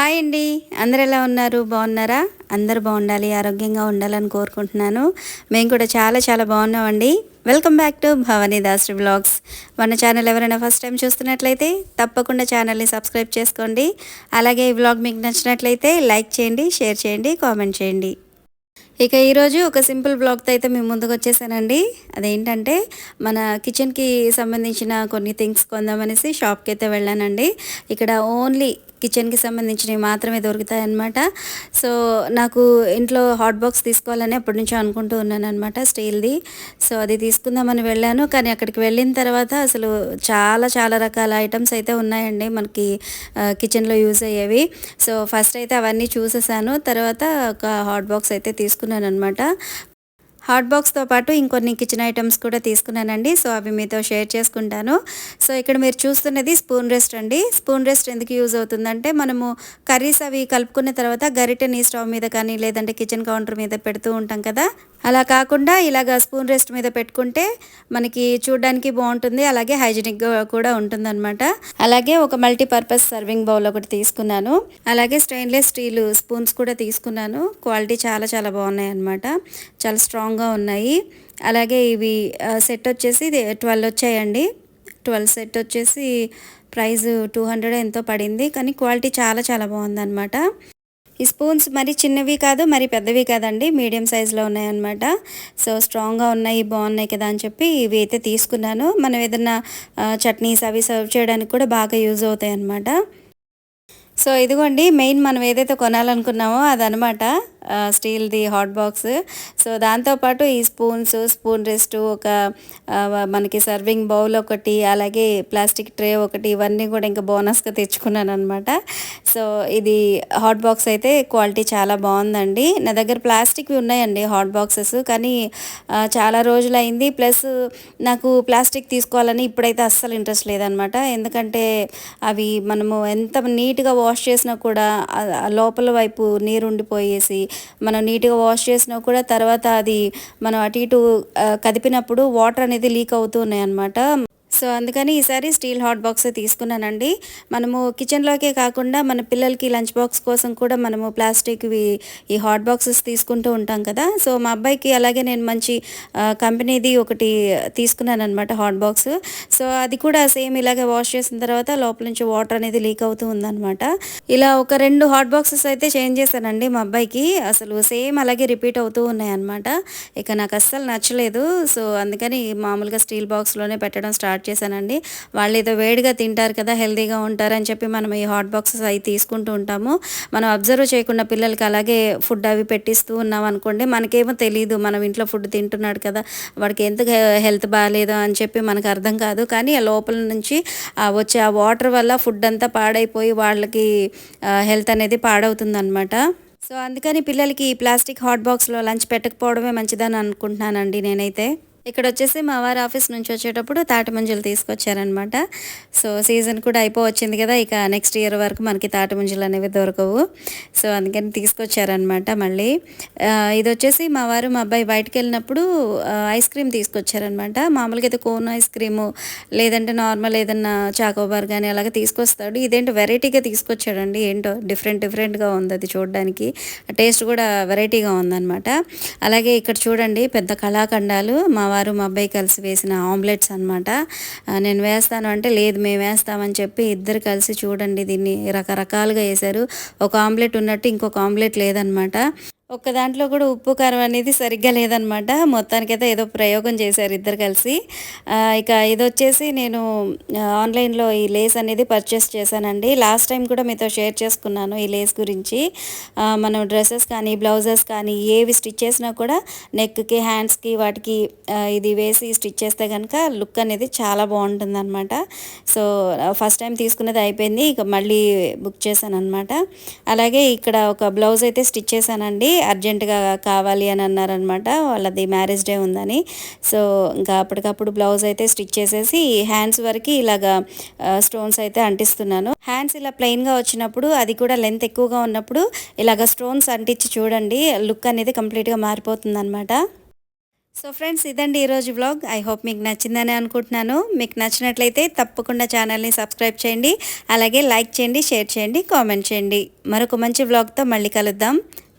Hi అండి. అందరు ఎలా ఉన్నారు? బాగున్నారా? అందరు బాగుండాలి ఆరోగ్యంగా ఉండాలని కోరుకుంటున్నాను. మేము కూడా చాలా చాలా బాగున్నామండి. Welcome back to Bhavani Dasri vlogs మన ఛానల్ ఎవరైనా ఫస్ట్ టైం చూస్తున్నట్లయితే తప్పకుండా ఛానల్ని సబ్స్క్రైబ్ చేసుకోండి. అలాగే ఈ బ్లాగ్ మీకు నచ్చినట్లయితే లైక్ చేయండి షేర్ చేయండి కామెంట్ చేయండి. ఇక ఈరోజు ఒక సింపుల్ బ్లాగ్తో అయితే మేము ముందుకు వచ్చేసానండి. అదేంటంటే మన కిచెన్కి సంబంధించిన కొన్ని థింగ్స్ కొందామనేసి షాప్కి అయితే వెళ్ళానండి. ఇక్కడ ఓన్లీ కిచెన్కి సంబంధించినవి మాత్రమే దొరుకుతాయి అన్నమాట సో నాకు ఇంట్లో హాట్ బాక్స్ తీసుకోవాలని ఎప్పటి నుంచో అనుకుంటూ ఉన్నాను అనమాట స్టీల్ది. సో అది తీసుకుందామని వెళ్ళాను. కానీ అక్కడికి వెళ్ళిన తర్వాత అసలు చాలా చాలా రకాల ఐటమ్స్ అయితే ఉన్నాయండి మనకి కిచెన్లో యూజ్ అయ్యేవి. సో ఫస్ట్ అయితే అవన్నీ చూసేసాను. తర్వాత ఒక హాట్ బాక్స్ అయితే తీసుకున్నాను అనమాట హాట్ బాక్స్తో పాటు ఇంకొన్ని కిచెన్ ఐటమ్స్ కూడా తీసుకున్నానండి. సో అవి మీతో షేర్ చేసుకుంటాను. సో ఇక్కడ మీరు చూస్తున్నది స్పూన్ రెస్ట్ అండి. స్పూన్ రెస్ట్ ఎందుకు యూజ్ అవుతుందంటే మనము కర్రీస్ అవి కలుపుకున్న తర్వాత గరిటెని స్టవ్ మీద కానీ లేదంటే కిచెన్ కౌంటర్ మీద పెడుతూ ఉంటాం కదా. అలా కాకుండా ఇలాగ స్పూన్ రెస్ట్ మీద పెట్టుకుంటే మనకి చూడడానికి బాగుంటుంది. అలాగే హైజీనిక్గా కూడా ఉంటుందన్నమాట. అలాగే ఒక మల్టీపర్పస్ సర్వింగ్ బౌల్ ఒకటి తీసుకున్నాను. అలాగే స్టెయిన్లెస్ స్టీల్ స్పూన్స్ కూడా తీసుకున్నాను. క్వాలిటీ చాలా చాలా బాగున్నాయి అనమాట చాలా స్ట్రాంగ్ స్ట్రాంగ్గా ఉన్నాయి. అలాగే ఇవి సెట్ వచ్చేసి ట్వెల్వ్ వచ్చాయండి. ట్వెల్వ్ సెట్ వచ్చేసి ప్రైస్ టూ హండ్రెడ్ ఎంతో పడింది. కానీ క్వాలిటీ చాలా చాలా బాగుందన్నమాట. ఈ స్పూన్స్ మరి చిన్నవి కాదు మరి పెద్దవి కాదండి. మీడియం సైజులో ఉన్నాయన్నమాట. సో స్ట్రాంగ్గా ఉన్నాయి బాగున్నాయి కదా అని చెప్పి ఇవి అయితే తీసుకున్నాను. మనం ఏదన్నా చట్నీస్ అవి సర్వ్ చేయడానికి కూడా బాగా యూజ్ అవుతాయి అన్నమాట సో ఇదిగోండి మెయిన్ మనం ఏదైతే కొనాలనుకున్నామో అదనమాట స్టీల్ది హాట్ బాక్స్. సో దాంతోపాటు ఈ స్పూన్స్ స్పూన్ రెస్ట్ ఒక మనకి సర్వింగ్ బౌల్ ఒకటి అలాగే ప్లాస్టిక్ ట్రే ఒకటి ఇవన్నీ కూడా ఇంకా బోనస్గా తెచ్చుకున్నాను అనమాట సో ఇది హాట్ బాక్స్ అయితే క్వాలిటీ చాలా బాగుందండి. నా దగ్గర ప్లాస్టిక్వి ఉన్నాయండి హాట్ బాక్సెస్ కానీ చాలా రోజులైంది. ప్లస్ నాకు ప్లాస్టిక్ తీసుకోవాలని ఇప్పుడైతే అస్సలు ఇంట్రెస్ట్ లేదనమాట ఎందుకంటే అవి మనము ఎంత నీట్గా వాష్ చేసినా కూడా లోపల వైపు నీరు ఉండిపోయేసి మనం నీట్గా వాష్ చేసినా కూడా తర్వాత అది మనం అటు ఇటు కదిపినప్పుడు వాటర్ అనేది లీక్ అవుతూ ఉన్నాయి అన్నమాట సో అందుకని ఈసారి స్టీల్ హాట్ బాక్స్ తీసుకున్నానండి. మనము కిచెన్లోకే కాకుండా మన పిల్లలకి లంచ్ బాక్స్ కోసం కూడా మనము ప్లాస్టిక్వి ఈ హాట్ బాక్సెస్ తీసుకుంటూ ఉంటాం కదా. సో మా అబ్బాయికి అలాగే నేను మంచి కంపెనీది ఒకటి తీసుకున్నాను అనమాట హాట్ బాక్స్. సో అది కూడా సేమ్ ఇలాగే వాష్ చేసిన తర్వాత లోపల నుంచి వాటర్ అనేది లీక్ అవుతూ ఉందన్నమాట. ఇలా ఒక రెండు హాట్ బాక్సెస్ అయితే చేంజ్ చేశానండి మా అబ్బాయికి. అసలు సేమ్ అలాగే రిపీట్ అవుతూ ఉన్నాయి అనమాట ఇక నాకు అస్సలు నచ్చలేదు. సో అందుకని మామూలుగా స్టీల్ బాక్స్లోనే పెట్టడం స్టార్ట్ చేశానండి వాళ్ళు ఏదో వేడిగా తింటారు కదా హెల్తీగా ఉంటారని చెప్పి మనం ఈ హాట్ బాక్సెస్ అవి తీసుకుంటూ ఉంటాము. మనం అబ్జర్వ్ చేయకుండా పిల్లలకి అలాగే ఫుడ్ అవి పెట్టిస్తూ ఉన్నాం అనుకోండి మనకేమో తెలియదు మనం ఇంట్లో ఫుడ్ తింటున్నాడు కదా వాడికి ఎందుకు హెల్త్ బాగాలేదు అని చెప్పి మనకు అర్థం కాదు. కానీ ఆ లోపల నుంచి వచ్చే ఆ వాటర్ వల్ల ఫుడ్ అంతా పాడైపోయి వాళ్ళకి హెల్త్ అనేది పాడవుతుందనమాట సో అందుకని పిల్లలకి ఈ ప్లాస్టిక్ హాట్ బాక్స్లో లంచ్ పెట్టకపోవడమే మంచిదని అనుకుంటున్నానండి నేనైతే. ఇక్కడ వచ్చేసి మా వారి ఆఫీస్ నుంచి వచ్చేటప్పుడు తాటి మంజులు తీసుకొచ్చారనమాట సో సీజన్ కూడా అయిపో వచ్చింది కదా ఇక నెక్స్ట్ ఇయర్ వరకు మనకి తాటి మంజులు అనేవి దొరకవు. సో అందుకని తీసుకొచ్చారనమాట మళ్ళీ. ఇది వచ్చేసి మా వారు మా అబ్బాయి బయటకు వెళ్ళినప్పుడు ఐస్ క్రీమ్ తీసుకొచ్చారనమాట మామూలుగా అయితే కోన్ ఐస్ క్రీము లేదంటే నార్మల్ ఏదన్నా చాకోబార్ కానీ అలాగే తీసుకొస్తాడు. ఇదేంటి వెరైటీగా తీసుకొచ్చాడండి. ఏంటో డిఫరెంట్ డిఫరెంట్గా ఉంది అది చూడడానికి. టేస్ట్ కూడా వెరైటీగా ఉందన్నమాట. అలాగే ఇక్కడ చూడండి పెద్ద కళాఖండాలు. మా వారు మా అబ్బాయి కలిసి వేసిన ఆమ్లెట్స్ అనమాట నేను వేస్తాను అంటే లేదు మేము వేస్తామని చెప్పి ఇద్దరు కలిసి చూడండి దీన్ని రకరకాలుగా వేశారు. ఒక ఆమ్లెట్ ఉన్నట్టు ఇంకొక ఆమ్లెట్ లేదనమాట ఒక్క దాంట్లో కూడా ఉప్పు కారం అనేది సరిగ్గా లేదనమాట మొత్తానికైతే ఏదో ప్రయోగం చేశారు ఇద్దరు కలిసి. ఇక ఇది వచ్చేసి నేను ఆన్లైన్లో ఈ లేస్ అనేది పర్చేస్ చేశానండి. లాస్ట్ టైం కూడా మీతో షేర్ చేసుకున్నాను ఈ లేస్ గురించి. మనం డ్రెస్సెస్ కానీ బ్లౌజెస్ కానీ ఏవి స్టిచ్ చేసినా కూడా నెక్కి హ్యాండ్స్కి వాటికి ఇది వేసి స్టిచ్ చేస్తే కనుక లుక్ అనేది చాలా బాగుంటుందనమాట సో ఫస్ట్ టైం తీసుకున్నది అయిపోయింది. ఇక మళ్ళీ బుక్ చేశాను అనమాట అలాగే ఇక్కడ ఒక బ్లౌజ్ అయితే స్టిచ్ చేశానండి. అర్జెంటుగా కావాలి అని అన్నారనమాట. వాళ్ళది మ్యారేజ్ డే ఉందని. సో ఇంకా అప్పటికప్పుడు బ్లౌజ్ అయితే స్టిచ్ చేసేసి హ్యాండ్స్ వరకు ఇలాగా స్టోన్స్ అయితే అంటిస్తున్నాను. హ్యాండ్స్ ఇలా ప్లెయిన్గా వచ్చినప్పుడు అది కూడా లెంత్ ఎక్కువగా ఉన్నప్పుడు ఇలాగ స్టోన్స్ అంటించి చూడండి లుక్ అనేది కంప్లీట్గా మారిపోతుంది అనమాట సో ఫ్రెండ్స్ ఇదండి ఈరోజు వ్లాగ్. ఐ హోప్ మీకు నచ్చిందని అనుకుంటున్నాను. మీకు నచ్చినట్లయితే తప్పకుండా ఛానల్ని సబ్స్క్రైబ్ చేయండి. అలాగే లైక్ చేయండి షేర్ చేయండి కామెంట్ చేయండి. మరొక మంచి వ్లాగ్తో మళ్ళీ కలుద్దాం.